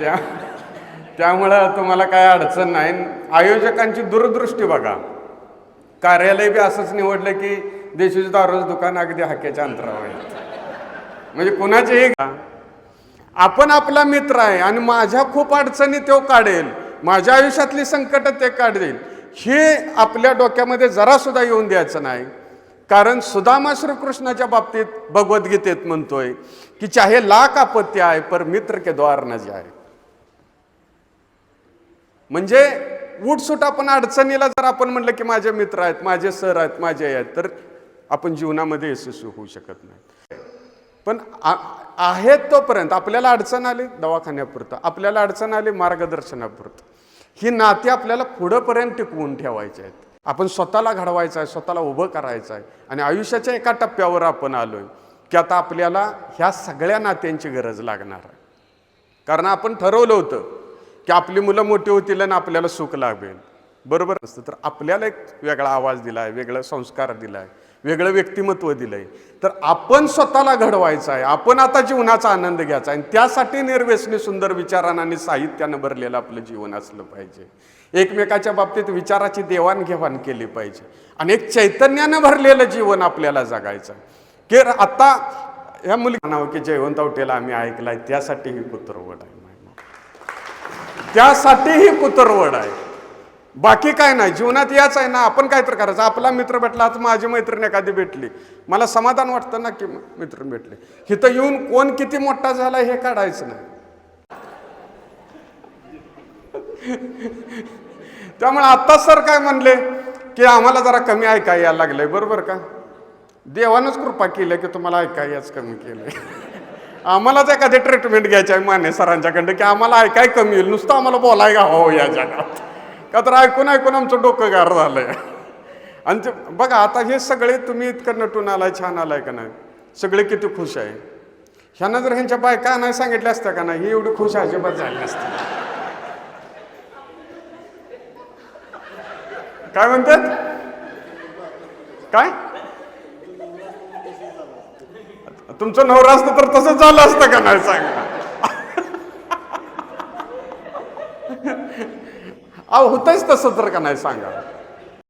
त्या त्यामुळं तुम्हाला काय अडचण नाही. आयोजकांची दूरदृष्टी बघा. कार्यालय बी असंच निवडलं की देशीची दारूच दुकान अगदी हाक्याच्या अंतरावर म्हणजे कुणाचेही आपण आपला मित्र आहे आणि माझ्या खूप अडचणी तो काढेल. माझ्या आयुष्यातली संकट ते काढेल हे आपल्या डोक्यामध्ये जरा सुद्धा येऊन द्यायचं नाही. कारण सुदामा श्रीकृष्णाच्या बाबतीत भगवद्गीतेत म्हणतोय की चाहे लाख आपत्ती आहे पर मित्र के द्वार न जाय. म्हणजे उठसूट आपण अडचणीला जर आपण म्हणलं की माझे मित्र आहेत माझे सर आहेत माझे आहेत तर आपण जीवनामध्ये यशस्वी होऊ शकत नाही. पण आ- आहेत तोपर्यंत आपल्याला अडचण आली दवाखान्यापुरतं आपल्याला अडचण आली मार्गदर्शनापुरतं. ही नाती आपल्याला पुढंपर्यंत टिकवून ठेवायची आहेत. आपण स्वतःला घडवायचं आहे स्वतःला उभं करायचं आहे. आणि आयुष्याच्या एका टप्प्यावर आपण आलो आहे की आता आपल्याला ह्या सगळ्या नात्यांची गरज लागणार आहे. कारण आपण ठरवलं होतं की आपली मुलं मोठी होतील आणि आपल्याला सुख लाभेल. बरोबर असतं. तर आपल्याला एक वेगळा आवाज दिला आहे वेगळा संस्कार दिला आहे वेगळं व्यक्तिमत्व दिलं आहे तर आपण स्वतःला घडवायचं आहे. आपण आता जीवनाचा आनंद घ्यायचा आहे. आणि त्यासाठी निर्व्यसनी सुंदर विचारांना आणि साहित्यानं भरलेलं आपलं जीवन असलं पाहिजे. एकमेकाच्या बाबतीत विचाराची देवाणघेवाण केली पाहिजे. आणि एक चैतन्यानं भरलेलं जीवन आपल्याला जगायचं आहे. की आता ह्या मुली म्हणावं की जयवंत आवटेला आम्ही ऐकलाय. त्यासाठी ही पुत्रवड आहे. त्यासाठीही पुत्रवड आहे. बाकी काय नाही जीवनात याच आहे ना आपण काय तर करायचं. आपला मित्र भेटला आज माझी मैत्रीण एखादी भेटली. मला समाधान वाटतं ना की मित्र भेटले. इथं येऊन कोण किती मोठा झाला हे काढायचं नाही. त्यामुळे आता सर काय म्हणले की आम्हाला जरा कमी ऐका यायला लागलंय. बरोबर का? देवानंच कृपा केली की तुम्हाला ऐकाय याच कमी केलंय. आम्हालाच एखादी ट्रीटमेंट घ्यायची आहे माने सरांच्याकडं की आम्हाला ऐकाय कमी येईल नुसतं आम्हाला बोलाय का हो या जगात. का तर ऐकून ऐकून आमचं डोकं गार झालंय. आणि ते बघा आता हे सगळे तुम्ही इतकं नटून आलाय छान आलाय का नाही? सगळे किती खुश आहे. ह्यांना जर ह्यांच्या बायका नाही सांगितल्या असत्या का नाही ही एवढी खुश अजिबात झाली नसते. काय म्हणतात? काय? तुमचं नवरा असतं तर तसं झालं असतं का नाही सांगा? अहो होतंच तसं तर का नाही सांगा?